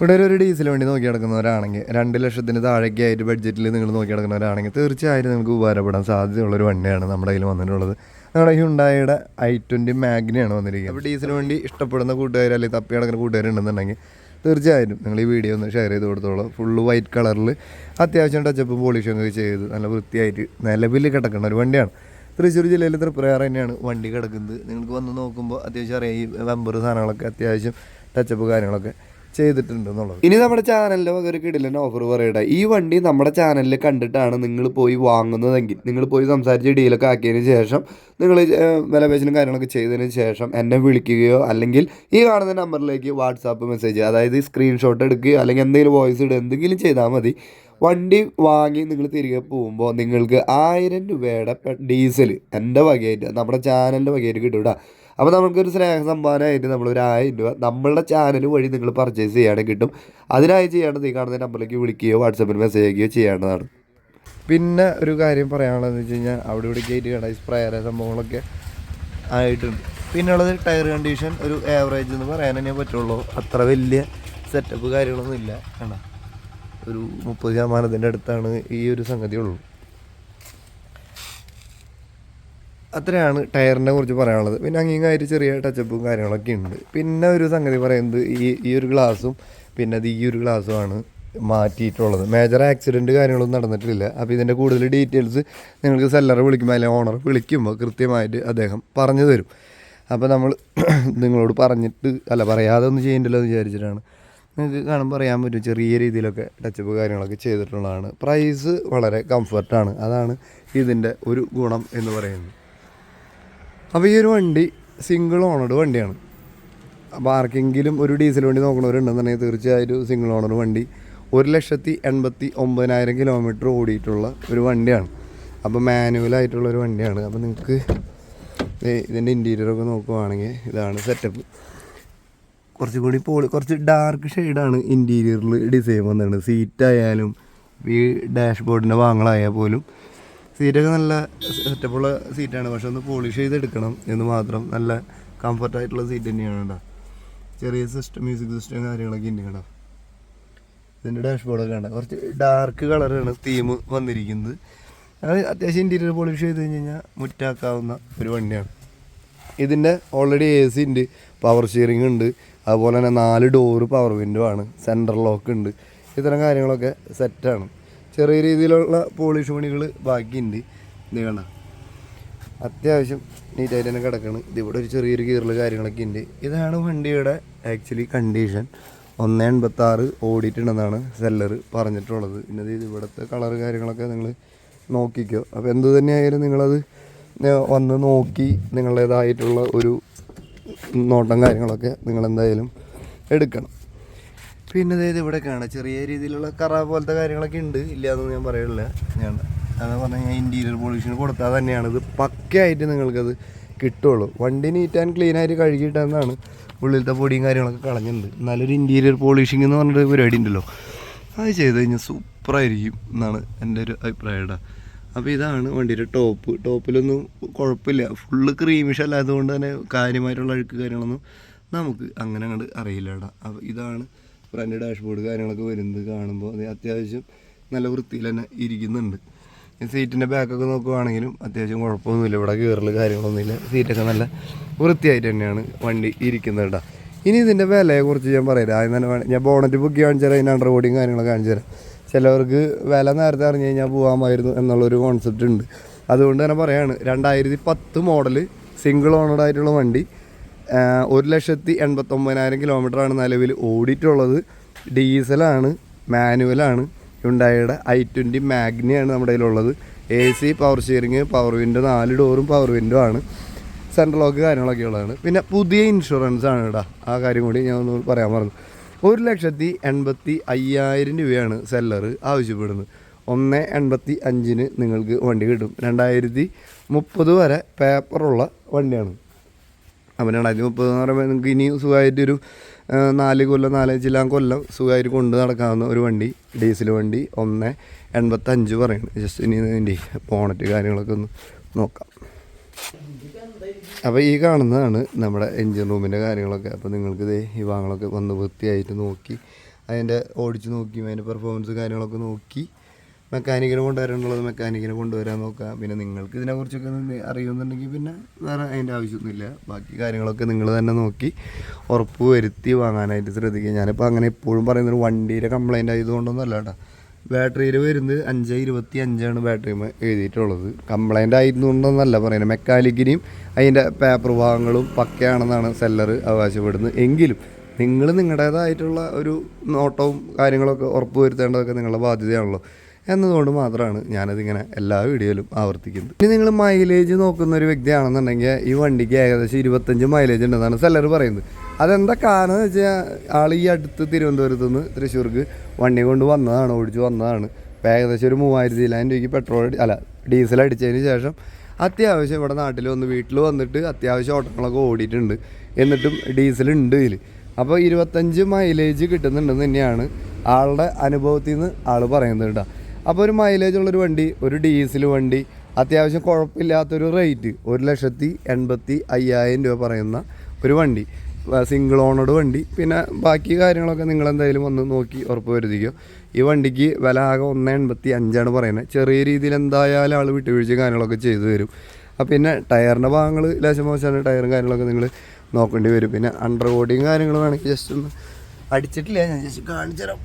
ഇവിടെ ഒരു ഡീസൽ വണ്ടി നോക്കി നടക്കുന്നവരാണെങ്കിൽ രണ്ട് ലക്ഷത്തിന് താഴേക്ക് ആയിട്ട് ബഡ്ജറ്റിൽ നിങ്ങൾ നോക്കി നടക്കുന്നവരാണെങ്കിൽ തീർച്ചയായും നിങ്ങൾക്ക് ഉപകാരപ്പെടാൻ സാധ്യതയുള്ളൊരു വണ്ടിയാണ് നമ്മുടെ കയ്യിൽ വന്നിട്ടുള്ളത്. നമ്മുടെ ഹ്യുണ്ടായുടെ ഐ ട്വന്റി മാഗ്നയാണ് വന്നിരിക്കുന്നത്. അപ്പോൾ ഡീസൽ വണ്ടി ഇഷ്ടപ്പെടുന്ന കൂട്ടുകാർ അല്ലെങ്കിൽ തപ്പി നടക്കുന്ന കൂട്ടുകാരുണ്ടെന്നുണ്ടെങ്കിൽ തീർച്ചയായും നിങ്ങൾ ഈ വീഡിയോ ഒന്ന് ഷെയർ ചെയ്ത് കൊടുത്തോളൂ. ഫുള്ള് വൈറ്റ് കളറിൽ അത്യാവശ്യം ടച്ചപ്പ് പോളിഷും ഒക്കെ ചെയ്ത് നല്ല വൃത്തിയായിട്ട് നിലവിൽ കിടക്കുന്ന ഒരു വണ്ടിയാണ്. തൃശ്ശൂർ ജില്ലയിൽ തൃപ്രയാർ തന്നെയാണ് വണ്ടി കിടക്കുന്നത്. നിങ്ങൾക്ക് വന്ന് നോക്കുമ്പോൾ അത്യാവശ്യം അറിയാം. ഈ വെമ്പർ സാധനങ്ങളൊക്കെ അത്യാവശ്യം ടച്ചപ്പ് കാര്യങ്ങളൊക്കെ ചെയ്തിട്ടുണ്ട് എന്നുള്ളത് ഇനി നമ്മുടെ ചാനലിലെ ഒരു കിടിലൻ ഓഫർ പറയട്ടെ. ഈ വണ്ടി നമ്മുടെ ചാനലിൽ കണ്ടിട്ടാണ് നിങ്ങൾ പോയി വാങ്ങുന്നതെങ്കിൽ നിങ്ങൾ പോയി സംസാരിച്ച് ഡീലൊക്കെ ആക്കിയതിന് ശേഷം നിങ്ങൾ വില പേശനും കാര്യങ്ങളൊക്കെ ചെയ്തതിന് ശേഷം എന്നെ വിളിക്കുകയോ അല്ലെങ്കിൽ ഈ കാണുന്ന നമ്പറിലേക്ക് വാട്സാപ്പ് മെസ്സേജ് അതായത് സ്ക്രീൻഷോട്ട് എടുക്കുകയോ അല്ലെങ്കിൽ എന്തെങ്കിലും വോയിസ് ഇടുക എന്തെങ്കിലും ചെയ്താൽ മതി. വണ്ടി വാങ്ങി നിങ്ങൾ തിരികെ പോകുമ്പോൾ നിങ്ങൾക്ക് ആയിരം രൂപയുടെ ഡീസൽ എന്റെ വകയായിട്ട് നമ്മുടെ ചാനലിന്റെ വകയായിട്ട് കിട്ടും കേട്ടോ അപ്പോൾ നമുക്കൊരു സ്നേഹ സമ്മാനമായിട്ട് നമ്മളൊരു ആയിരം രൂപ നമ്മളുടെ ചാനൽ വഴി നിങ്ങൾ പർച്ചേസ് ചെയ്യുകയാണെങ്കിൽ കിട്ടും. അതിനായി ചെയ്യേണ്ടത് ഈ കാണുന്ന നമ്പറിലേക്ക് വിളിക്കുകയോ വാട്സപ്പിൽ മെസ്സേജ് അയക്കുകയോ ചെയ്യേണ്ടതാണ്. പിന്നെ ഒരു കാര്യം പറയാനുള്ളതെന്ന് വെച്ച് കഴിഞ്ഞാൽ അവിടെ ഇവിടെ ഗേറ്റ് കട സ്പ്രേയർ സംഭവങ്ങളൊക്കെ ആയിട്ടുണ്ട്. പിന്നെ ഉള്ളത് ടയർ കണ്ടീഷൻ ഒരു ആവറേജ് എന്ന് പറയാനേ പറ്റുള്ളൂ. അത്ര വലിയ സെറ്റപ്പ് കാര്യങ്ങളൊന്നും ഇല്ല. കണ്ട? ഒരു മുപ്പത് ശതമാനത്തിന്റെ അടുത്താണ് ഈ ഒരു സംഗതി ഉള്ളൂ. അത്രയാണ് ടയറിനെ കുറിച്ച് പറയാനുള്ളത്. പിന്നെ അങ്ങിങ്ങായിട്ട് ചെറിയ ടച്ചപ്പും കാര്യങ്ങളൊക്കെ ഉണ്ട്. പിന്നെ ഒരു സംഗതി പറയുന്നത് ഈ ഈ ഒരു ഗ്ലാസും പിന്നെ അത് ഈ ഒരു ഗ്ലാസ്സുമാണ് മാറ്റിയിട്ടുള്ളത്. മേജർ ആക്സിഡന്റ് കാര്യങ്ങളൊന്നും നടന്നിട്ടില്ല. അപ്പോൾ ഇതിന്റെ കൂടുതൽ ഡീറ്റെയിൽസ് നിങ്ങൾക്ക് സെല്ലറെ വിളിക്കുമ്പോൾ അല്ലെങ്കിൽ ഓണർ വിളിക്കുമ്പോൾ കൃത്യമായിട്ട് അദ്ദേഹം പറഞ്ഞു തരും. അപ്പോൾ നമ്മൾ നിങ്ങളോട് പറഞ്ഞിട്ട് അല്ല പറയാതെ ഒന്നും ചെയ്യേണ്ടല്ലോ എന്ന് വിചാരിച്ചിട്ടാണ്. നിങ്ങൾക്ക് കാണുമ്പോൾ അറിയാൻ പറ്റും ചെറിയ രീതിയിലൊക്കെ ടച്ചപ്പ് കാര്യങ്ങളൊക്കെ ചെയ്തിട്ടുള്ളതാണ്. പ്രൈസ് വളരെ കംഫർട്ടാണ് അതാണ് ഇതിന്റെ ഒരു ഗുണം എന്ന് പറയുന്നത്. അപ്പോൾ ഈ ഒരു വണ്ടി സിംഗിൾ ഓണർഡ് വണ്ടിയാണ്. അപ്പോൾ ആർക്കെങ്കിലും ഒരു ഡീസൽ വണ്ടി നോക്കണവരുണ്ടെന്നുണ്ടെങ്കിൽ ഒരു സിംഗിൾ ഓണർ വണ്ടി ഒരു ലക്ഷത്തി എൺപത്തി ഒമ്പതിനായിരം കിലോമീറ്റർ ഓടിയിട്ടുള്ള ഒരു വണ്ടിയാണ്. അപ്പോൾ മാനുവലായിട്ടുള്ള ഒരു വണ്ടിയാണ്. അപ്പോൾ നിങ്ങൾക്ക് ഇതിന്റെ ഇന്റീരിയറൊക്കെ നോക്കുവാണെങ്കിൽ ഇതാണ് സെറ്റപ്പ് കുറച്ചും കൂടി പോളി കുറച്ച് ഡാർക്ക് ഷെയ്ഡാണ് ഇന്റീരിയറിൽ ഡിസൈൻ വന്നത് സീറ്റ് ആയാലും ഈ ഡാഷ് ബോർഡിന്റെ വാങ്ങളായാൽ പോലും സീറ്റൊക്കെ നല്ല സെറ്റപ്പുള്ള സീറ്റാണ് പക്ഷെ ഒന്ന് പോളിഷ് ചെയ്തെടുക്കണം എന്ന് മാത്രം നല്ല കംഫർട്ടായിട്ടുള്ള സീറ്റ് തന്നെയാണ് കേട്ടോ. ചെറിയ സിസ്റ്റം മ്യൂസിക് സിസ്റ്റം കാര്യങ്ങളൊക്കെ ഉണ്ട് കേട്ടോ. ഇതിന്റെ ഡാഷ് ബോർഡൊക്കെ ഉണ്ട് കുറച്ച് ഡാർക്ക് കളറാണ് തീം വന്നിരിക്കുന്നത്. അത് അത്യാവശ്യം ഇന്റീരിയർ പോളിഷ് ചെയ്ത് കഴിഞ്ഞ് കഴിഞ്ഞാൽ മുറ്റാക്കാവുന്ന ഒരു വണ്ടിയാണ്. ഇതിന്റെ ഓൾറെഡി എ സി ഉണ്ട് പവർ സ്റ്റിയറിംഗ് ഉണ്ട് അതുപോലെ തന്നെ നാല് ഡോറ് പവർ വിൻഡോ ആണ് സെൻട്രൽ ലോക്ക് ഉണ്ട്. ഇത്തരം കാര്യങ്ങളൊക്കെ സെറ്റാണ് ചെറിയ രീതിയിലുള്ള പോളിഷ് പണികൾ ബാക്കിയുണ്ട്. ഇത് കണ്ട? അത്യാവശ്യം നീറ്റായിട്ട് തന്നെ കിടക്കണം. ഇതിവിടെ ഒരു ചെറിയൊരു കീറൽ കാര്യങ്ങളൊക്കെ ഉണ്ട് ഇതാണ് വണ്ടിയുടെ ആക്ച്വലി കണ്ടീഷൻ ഒന്ന് എൺപത്തി ആറ് ഓടിയിട്ടുണ്ടെന്നാണ് സെല്ലർ പറഞ്ഞിട്ടുള്ളത്. പിന്നെ ഇത് ഇവിടുത്തെ കളർ കാര്യങ്ങളൊക്കെ നിങ്ങൾ നോക്കിക്കോ. അപ്പോൾ എന്ത് തന്നെയായാലും നിങ്ങളത് വന്ന് നോക്കി നിങ്ങളുടേതായിട്ടുള്ള ഒരു നോട്ടം കാര്യങ്ങളൊക്കെ നിങ്ങൾ എന്തായാലും എടുക്കണം. പിന്നെ അതായത് ഇവിടെ കാണാം. ചെറിയ രീതിയിലുള്ള കറ പോലത്തെ കാര്യങ്ങളൊക്കെ ഉണ്ട്. ഇല്ല എന്ന് ഞാൻ പറയില്ല ഞാൻ അതെന്ന് പറഞ്ഞാൽ ഇന്റീരിയർ പോളിഷിന് കൊടുത്താൽ തന്നെയാണ്. ഇത് പക്കയായിട്ട് നിങ്ങൾക്കത് കിട്ടുള്ളൂ. വണ്ടി നീറ്റ് ആൻഡ് ക്ലീൻ ആയിട്ട് കഴുകിയിട്ടെന്നാണ് ഉള്ളിലത്തെ പൊടിയും കാര്യങ്ങളൊക്കെ കളഞ്ഞിട്ടുണ്ട്. നല്ലൊരു ഇന്റീരിയർ പോളിഷിംഗ് എന്ന് പറഞ്ഞിട്ട് പരിപാടി ഉണ്ടല്ലോ. അത് ചെയ്ത് കഴിഞ്ഞാൽ സൂപ്പറായിരിക്കും എന്നാണ് എന്റെ ഒരു അഭിപ്രായം അപ്പോൾ ഇതാണ് വണ്ടിയുടെ ടോപ്പ് ടോപ്പിലൊന്നും കുഴപ്പമില്ല ഫുള്ള് ക്രീമിഷ് അല്ലാത്തതുകൊണ്ട് തന്നെ കാര്യമായിട്ടുള്ള അഴുക്ക് കാര്യങ്ങളൊന്നും നമുക്ക് അങ്ങനെ അങ്ങോട്ട് അറിയില്ല കേട്ടോ അപ്പോൾ ഇതാണ് ഫ്രണ്ട് ഡാഷ്ബോർഡ് കാര്യങ്ങളൊക്കെ വരുന്നത് കാണുമ്പോൾ അത് അത്യാവശ്യം നല്ല വൃത്തിയിൽ തന്നെ ഇരിക്കുന്നുണ്ട്. സീറ്റിന്റെ ബാക്കൊക്കെ നോക്കുവാണെങ്കിലും അത്യാവശ്യം കുഴപ്പമൊന്നുമില്ല ഇവിടെ കീറൽ കാര്യങ്ങളൊന്നുമില്ല. സീറ്റൊക്കെ നല്ല വൃത്തിയായിട്ട് തന്നെയാണ് വണ്ടി ഇരിക്കുന്നത് കേട്ടോ ഇനി ഇതിന്റെ വിലയെക്കുറിച്ച് ഞാൻ പറയാം. ആദ്യം തന്നെ ഞാൻ ബോണറ്റ് ബുക്ക് കാണിച്ചു തരാം അതിന്റെ അണ്ടർ ബോഡിയും കാര്യങ്ങളൊക്കെ കാണിച്ചു തരാം ചിലവർക്ക് വില നേരത്തെ അറിഞ്ഞു കഴിഞ്ഞാൽ പോകാമായിരുന്നു എന്നുള്ളൊരു കോൺസെപ്റ്റ് ഉണ്ട്. അതുകൊണ്ട് തന്നെ പറയാണ് രണ്ടായിരത്തി പത്ത് മോഡൽ സിംഗിൾ ഓണഡ് ആയിട്ടുള്ള വണ്ടി ഒരു ലക്ഷത്തി എൺപത്തൊമ്പതിനായിരം കിലോമീറ്ററാണ് നിലവിൽ ഓടിയിട്ടുള്ളത്. ഡീസലാണ് മാനുവലാണ്. ഉണ്ടായുടെ ഐ ട്വന്റി മാഗ്നിയാണ് നമ്മുടെ കയ്യിലുള്ളത്. A C power steering power window നാല് ഡോറും പവർ വിൻഡോ ആണ്. സെൻട്രൽ ലോക്ക് കാര്യങ്ങളൊക്കെ ഉള്ളതാണ് പിന്നെ പുതിയ ഇൻഷുറൻസ് ആണ് കേട്ടോ ആ കാര്യം കൂടി ഞാൻ ഒന്ന് പറയാൻ മറന്നു. ഒരു ലക്ഷത്തി എൺപത്തി അയ്യായിരം രൂപയാണ് സെല്ലർ ആവശ്യപ്പെടുന്നത്. ഒന്ന് എൺപത്തി അഞ്ചിന് നിങ്ങൾക്ക് വണ്ടി കിട്ടും. രണ്ടായിരത്തി മുപ്പത് വരെ പേപ്പറുള്ള വണ്ടിയാണ്. അപ്പം രണ്ടായിരത്തി മുപ്പത് എന്ന് പറയുമ്പോൾ നിങ്ങൾക്ക് ഇനി സുഖമായിട്ടൊരു നാല് കൊല്ലം നാലഞ്ചിലാം കൊല്ലം സുഖമായിട്ട് കൊണ്ട് നടക്കാവുന്ന ഒരു വണ്ടി ഡീസൽ വണ്ടി ഒന്ന് എൺപത്തഞ്ച് പറയുന്നത്. ജസ്റ്റ് ഇനി ഇതിന്റെ പോണറ്റ് കാര്യങ്ങളൊക്കെ ഒന്ന് നോക്കാം. അപ്പോൾ ഈ കാണുന്നതാണ് നമ്മുടെ എൻജിൻ റൂമിന്റെ കാര്യങ്ങളൊക്കെ. അപ്പോൾ നിങ്ങൾക്ക് ഇതേ ഈ ഭാഗങ്ങളൊക്കെ വന്ന് വൃത്തിയായിട്ട് നോക്കി അതിന്റെ ഓടിച്ച് നോക്കി അതിന്റെ പെർഫോമൻസ് കാര്യങ്ങളൊക്കെ നോക്കി മെക്കാനിക്കിനെ കൊണ്ടുവരാനുള്ളത് മെക്കാനിക്കിനെ കൊണ്ടുവരാൻ നോക്കാം. പിന്നെ നിങ്ങൾക്ക് ഇതിനെക്കുറിച്ചൊക്കെ അറിയുന്നുണ്ടെങ്കിൽ പിന്നെ വേറെ അതിന്റെ ആവശ്യമൊന്നുമില്ല. ബാക്കി കാര്യങ്ങളൊക്കെ നിങ്ങൾ തന്നെ നോക്കി ഉറപ്പ് വരുത്തി വാങ്ങാനായിട്ട് ശ്രദ്ധിക്കുക. ഞാനിപ്പോൾ അങ്ങനെ എപ്പോഴും പറയുന്നൊരു വണ്ടിയുടെ കംപ്ലൈന്റ് ആയതുകൊണ്ടൊന്നും അല്ല കേട്ടോ. ബാറ്ററിയിൽ വരുന്നത് അഞ്ച് ഇരുപത്തി അഞ്ചാണ് ബാറ്ററി എഴുതിയിട്ടുള്ളത്. കംപ്ലൈന്റ് ആയിരുന്നുണ്ടെന്നല്ല പറയുന്നത്. മെക്കാനിക്കിനെയും അതിന്റെ പേപ്പർ ഭാഗങ്ങളും പക്കയാണെന്നാണ് സെല്ലർ അവകാശപ്പെടുന്നത്. എങ്കിലും നിങ്ങൾ നിങ്ങളുടേതായിട്ടുള്ള ഒരു നോട്ടവും കാര്യങ്ങളൊക്കെ ഉറപ്പ് വരുത്തേണ്ടതൊക്കെ നിങ്ങളുടെ ബാധ്യതയാണല്ലോ. എന്നതുകൊണ്ട് മാത്രമാണ് ഞാനതിങ്ങനെ എല്ലാ വീഡിയോയിലും ആവർത്തിക്കുന്നത്. ഇനി നിങ്ങൾ മൈലേജ് നോക്കുന്ന ഒരു വ്യക്തിയാണെന്നുണ്ടെങ്കിൽ ഈ വണ്ടിക്ക് ഏകദേശം ഇരുപത്തഞ്ച് മൈലേജ് ഉണ്ടെന്നാണ് സെല്ലർ പറയുന്നത്. അതെന്താ കാരണം എന്ന് വെച്ചാൽ ആൾ ഈ അടുത്ത് തിരുവനന്തപുരത്ത് നിന്ന് തൃശ്ശൂർക്ക് വണ്ടി കൊണ്ട് വന്നതാണ് ഓടിച്ച് വന്നതാണ്. ഏകദേശം ഒരു മൂവായിരത്തി ഇല്ലായിരം രൂപയ്ക്ക് പെട്രോൾ അല്ല ഡീസൽ അടിച്ചതിന് ശേഷം അത്യാവശ്യം ഇവിടെ നാട്ടിൽ വന്ന് വീട്ടിൽ വന്നിട്ട് അത്യാവശ്യം ഓട്ടങ്ങളൊക്കെ ഓടിയിട്ടുണ്ട്. എന്നിട്ടും ഡീസൽ ഉണ്ട് ഇതിൽ അപ്പോൾ ഇരുപത്തഞ്ച് മൈലേജ് കിട്ടുന്നുണ്ടെന്ന് തന്നെയാണ് ആളുടെ അനുഭവത്തിൽ നിന്ന് ആൾ പറയുന്നത് കേട്ടോ. അപ്പോൾ ഒരു മൈലേജ് ഉള്ളൊരു വണ്ടി ഒരു ഡീസൽ വണ്ടി അത്യാവശ്യം കുഴപ്പമില്ലാത്തൊരു റേറ്റ് ഒരു ലക്ഷത്തി എൺപത്തി അയ്യായിരം രൂപ പറയുന്ന ഒരു വണ്ടി. സിംഗിൾ ഓണോട് വണ്ടി. പിന്നെ ബാക്കി കാര്യങ്ങളൊക്കെ നിങ്ങൾ എന്തായാലും ഒന്ന് നോക്കി ഉറപ്പ് വരുത്തിക്കോ. ഈ വണ്ടിക്ക് വില ആകെ ഒന്ന് എൺപത്തി അഞ്ചാണ് പറയുന്നത്. ചെറിയ രീതിയിൽ എന്തായാലും ആൾ വിട്ടുവീഴ്ച കാര്യങ്ങളൊക്കെ ചെയ്തു തരും. അപ്പം പിന്നെ ടയറിന്റെ ഭാഗങ്ങൾ ലേശം മോശമാണ് ടയറും കാര്യങ്ങളൊക്കെ നിങ്ങൾ നോക്കേണ്ടി വരും. പിന്നെ അണ്ടർ ബോഡിയും കാര്യങ്ങളും വേണമെങ്കിൽ ജസ്റ്റ് ഒന്ന് അടിച്ചിട്ടില്ല. ഞാൻ ജസ്റ്റ് കാണിച്ചു തരാം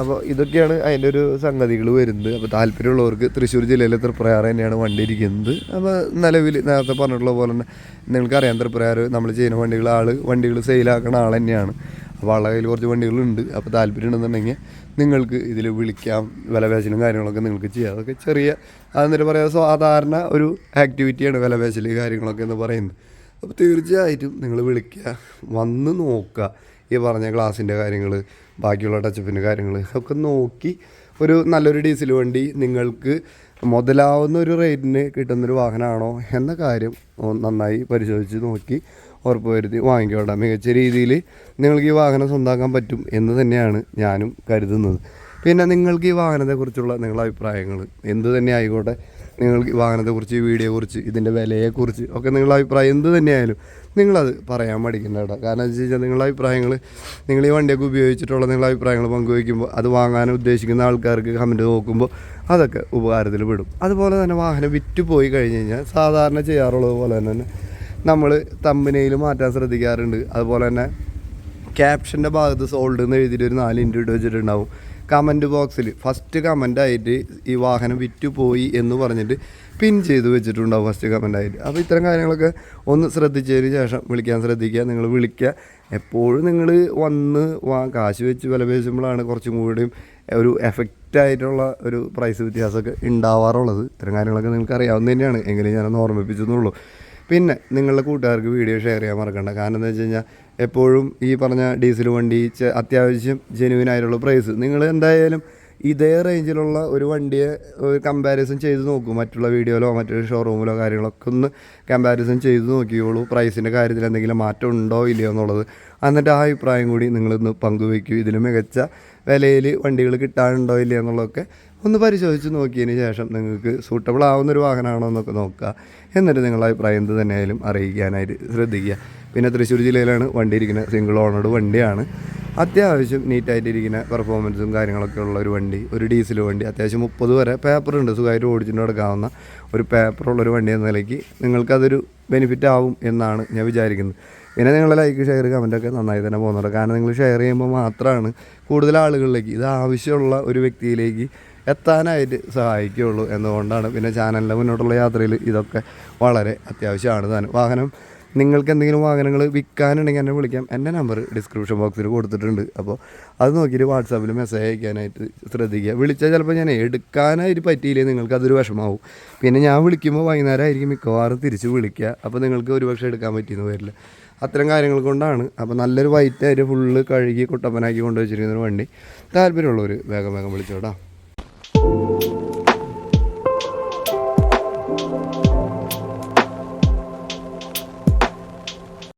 അപ്പോൾ ഇതൊക്കെയാണ് അതിന്റെ ഒരു സംഗതികൾ വരുന്നത്. അപ്പോൾ താല്പര്യമുള്ളവർക്ക് തൃശ്ശൂർ ജില്ലയിലെ തൃപ്രയാർ തന്നെയാണ് വണ്ടി ഇരിക്കുന്നത്. അപ്പോൾ നിലവിൽ നേരത്തെ പറഞ്ഞിട്ടുള്ള പോലെ തന്നെ നിങ്ങൾക്കറിയാം തൃപ്രയാർ നമ്മൾ ചെയ്യുന്ന വണ്ടികൾ ആൾ വണ്ടികൾ സെയിലാക്കുന്ന ആൾ തന്നെയാണ്. അപ്പോൾ ആളുടെ കയ്യിൽ കുറച്ച് വണ്ടികളുണ്ട്. അപ്പോൾ താല്പര്യം ഉണ്ടെന്നുണ്ടെങ്കിൽ നിങ്ങൾക്ക് ഇതിൽ വിളിക്കാം. വിലപേശലും കാര്യങ്ങളൊക്കെ നിങ്ങൾക്ക് ചെയ്യാം. അതൊക്കെ ചെറിയ അതെന്നിട്ട് പറയാം സാധാരണ ഒരു ആക്ടിവിറ്റിയാണ് വിലപേശൽ കാര്യങ്ങളൊക്കെ എന്ന് പറയുന്നത്. അപ്പോൾ തീർച്ചയായിട്ടും നിങ്ങൾ വിളിക്കുക. വന്ന് നോക്കുക. ഈ പറഞ്ഞ ഗ്ലാസിന്റെ കാര്യങ്ങൾ ബാക്കിയുള്ള ടച്ചപ്പിന്റെ കാര്യങ്ങൾ ഒക്കെ നോക്കി ഒരു നല്ലൊരു ഡീസൽ വണ്ടി നിങ്ങൾക്ക് മുതലാവുന്ന ഒരു റേറ്റിന് കിട്ടുന്നൊരു വാഹനമാണോ എന്ന കാര്യം നന്നായി പരിശോധിച്ച് നോക്കി ഉറപ്പ് വരുത്തി വാങ്ങിക്കോട്ടെ. മികച്ച രീതിയിൽ നിങ്ങൾക്ക് ഈ വാഹനം സ്വന്താക്കാൻ പറ്റും എന്ന് തന്നെയാണ് ഞാനും കരുതുന്നത്. പിന്നെ നിങ്ങൾക്ക് ഈ വാഹനത്തെക്കുറിച്ചുള്ള നിങ്ങളുടെ അഭിപ്രായങ്ങൾ എന്ത് തന്നെ ആയിക്കോട്ടെ. നിങ്ങൾക്ക് ഈ വാഹനത്തെക്കുറിച്ച് വീഡിയോയെക്കുറിച്ച് ഇതിന്റെ വിലയെക്കുറിച്ച് ഒക്കെ നിങ്ങളുടെ അഭിപ്രായം എന്ത് തന്നെയായാലും നിങ്ങളത് പറയാൻ മടിക്കണ്ട കേട്ടോ. കാരണം എന്താ വെച്ചാൽ നിങ്ങളുടെ അഭിപ്രായങ്ങൾ നിങ്ങൾ ഈ വണ്ടിയൊക്കെ ഉപയോഗിച്ചിട്ടുള്ള നിങ്ങളുടെ അഭിപ്രായങ്ങൾ പങ്കുവയ്ക്കുമ്പോൾ അത് വാങ്ങാൻ ഉദ്ദേശിക്കുന്ന ആൾക്കാർക്ക് കമന്റ് നോക്കുമ്പോൾ അതൊക്കെ ഉപകാരത്തിൽ പെടും. അതുപോലെ തന്നെ വാഹനം വിറ്റ് പോയി കഴിഞ്ഞ് കഴിഞ്ഞാൽ സാധാരണ ചെയ്യാറുള്ളത് പോലെ തന്നെ നമ്മൾ തമ്പനയിൽ മാറ്റാൻ ശ്രദ്ധിക്കാറുണ്ട്. അതുപോലെ തന്നെ ക്യാപ്ഷന്റെ ഭാഗത്ത് സോൾഡ് എന്ന് എഴുതിയിട്ട് ഒരു നാല് ഇന്റു ഇട്ട് വെച്ചിട്ടുണ്ടാവും. കമന്റ് ബോക്സിൽ ഫസ്റ്റ് കമന്റായിട്ട് ഈ വാഹനം വിറ്റു പോയി എന്ന് പറഞ്ഞിട്ട് പിൻ ചെയ്ത് വെച്ചിട്ടുണ്ടാവും ഫസ്റ്റ് കമന്റായിട്ട് അപ്പോൾ ഇത്തരം കാര്യങ്ങളൊക്കെ ഒന്ന് ശ്രദ്ധിച്ചതിന് ശേഷം വിളിക്കാൻ ശ്രദ്ധിക്കുക നിങ്ങൾ വിളിക്കുക. എപ്പോഴും നിങ്ങൾ വന്ന് വാ കാശ് വെച്ച് വില പേശുമ്പോഴാണ് കുറച്ചും കൂടിയും ഒരു എഫക്റ്റ് ആയിട്ടുള്ള ഒരു പ്രൈസ് വ്യത്യാസമൊക്കെ ഉണ്ടാവാറുള്ളത്. ഇത്തരം കാര്യങ്ങളൊക്കെ നിങ്ങൾക്ക് അറിയാവുന്ന തന്നെയാണ് എങ്കിലും ഞാനൊന്ന് ഓർമ്മിപ്പിച്ചെന്നുള്ളൂ പിന്നെ നിങ്ങളുടെ കൂട്ടുകാർക്ക് വീഡിയോ ഷെയർ ചെയ്യാൻ മറക്കണ്ട. കാരണം എന്താ വെച്ച് കഴിഞ്ഞാൽ എപ്പോഴും ഈ പറഞ്ഞ ഡീസൽ വണ്ടി അത്യാവശ്യം ജെനുവിൻ ആയിട്ടുള്ള പ്രൈസ് നിങ്ങൾ എന്തായാലും ഇതേ റേഞ്ചിലുള്ള ഒരു വണ്ടിയെ ഒരു കമ്പാരിസൺ ചെയ്ത് നോക്കൂ. മറ്റുള്ള വീഡിയോയിലോ മറ്റൊരു ഷോറൂമിലോ കാര്യങ്ങളൊക്കെ ഒന്ന് കമ്പാരിസൺ ചെയ്ത് നോക്കിയോളൂ പ്രൈസിന്റെ കാര്യത്തിൽ എന്തെങ്കിലും മാറ്റം ഉണ്ടോ ഇല്ലയോ എന്നുള്ളത്. എന്നിട്ട് ആ അഭിപ്രായം കൂടി നിങ്ങളിന്ന് പങ്കുവയ്ക്കൂ. ഇതിൽ മികച്ച വിലയിൽ വണ്ടികൾ കിട്ടാനുണ്ടോ ഇല്ലയോ എന്നുള്ളതൊക്കെ ഒന്ന് പരിശോധിച്ച് നോക്കിയതിന് ശേഷം നിങ്ങൾക്ക് സൂട്ടബിൾ ആവുന്ന ഒരു വാഹനമാണോ എന്നൊക്കെ നോക്കുക. എന്നിട്ട് നിങ്ങളുടെ അഭിപ്രായം എന്ത് തന്നെയായാലും അറിയിക്കാനായിട്ട് ശ്രദ്ധിക്കുക. പിന്നെ തൃശ്ശൂർ ജില്ലയിലാണ് വണ്ടി ഇരിക്കുന്നത് സിംഗിൾ ഓണർഡ് വണ്ടിയാണ്. അത്യാവശ്യം നീറ്റായിട്ടിരിക്കുന്ന പെർഫോമൻസും കാര്യങ്ങളൊക്കെ ഉള്ള ഒരു വണ്ടി ഒരു ഡീസൽ വണ്ടി. അത്യാവശ്യം മുപ്പത് വരെ പേപ്പറുണ്ട് സുഖമായിട്ട് ഓടിച്ചിട്ട് എടുക്കാവുന്ന ഒരു പേപ്പറുള്ളൊരു വണ്ടി എന്ന നിലയ്ക്ക് നിങ്ങൾക്കതൊരു ബെനിഫിറ്റ് ആവും എന്നാണ് ഞാൻ വിചാരിക്കുന്നത്. പിന്നെ നിങ്ങൾ ലൈക്ക് ഷെയർ കമന്റൊക്കെ നന്നായി തന്നെ പോകുന്നുണ്ട്. കാരണം നിങ്ങൾ ഷെയർ ചെയ്യുമ്പോൾ മാത്രമാണ് കൂടുതൽ ആളുകളിലേക്ക് ഇത് ആവശ്യമുള്ള ഒരു വ്യക്തിയിലേക്ക് എത്താനായിട്ട് സഹായിക്കുകയുള്ളൂ എന്നുകൊണ്ടാണ് പിന്നെ ചാനലിന്റെ മുന്നോട്ടുള്ള യാത്രയിൽ ഇതൊക്കെ വളരെ അത്യാവശ്യമാണ് താനും വാഹനം നിങ്ങൾക്ക് എന്തെങ്കിലും വാഹനങ്ങൾ വിൽക്കാനുണ്ടെങ്കിൽ എന്നെ വിളിക്കാം. എന്റെ നമ്പർ ഡിസ്ക്രിപ്ഷൻ ബോക്സിൽ കൊടുത്തിട്ടുണ്ട്. അപ്പോൾ അത് നോക്കിയിട്ട് വാട്സാപ്പിൽ മെസ്സേജ് അയക്കാനായിട്ട് ശ്രദ്ധിക്കുക. വിളിച്ചാൽ ചിലപ്പോൾ ഞാൻ എടുക്കാനായിട്ട് പറ്റിയില്ലേ നിങ്ങൾക്ക് അതൊരു വിഷമാവും പിന്നെ ഞാൻ വിളിക്കുമ്പോൾ വൈകുന്നേരം ആയിരിക്കും മിക്കവാറും തിരിച്ച് വിളിക്കുക. അപ്പോൾ നിങ്ങൾക്ക് ഒരുപക്ഷെ എടുക്കാൻ പറ്റിയെന്ന് വരില്ല. അത്തരം കാര്യങ്ങൾ കൊണ്ടാണ്. അപ്പോൾ നല്ലൊരു വൈറ്റ് ആയിട്ട് ഫുള്ള് കഴുകി കുട്ടപ്പനാക്കി കൊണ്ടുവച്ചിരിക്കുന്ന ഒരു വണ്ടി. താല്പര്യമുള്ളവർ വേഗം വേഗം വിളിച്ചോടാ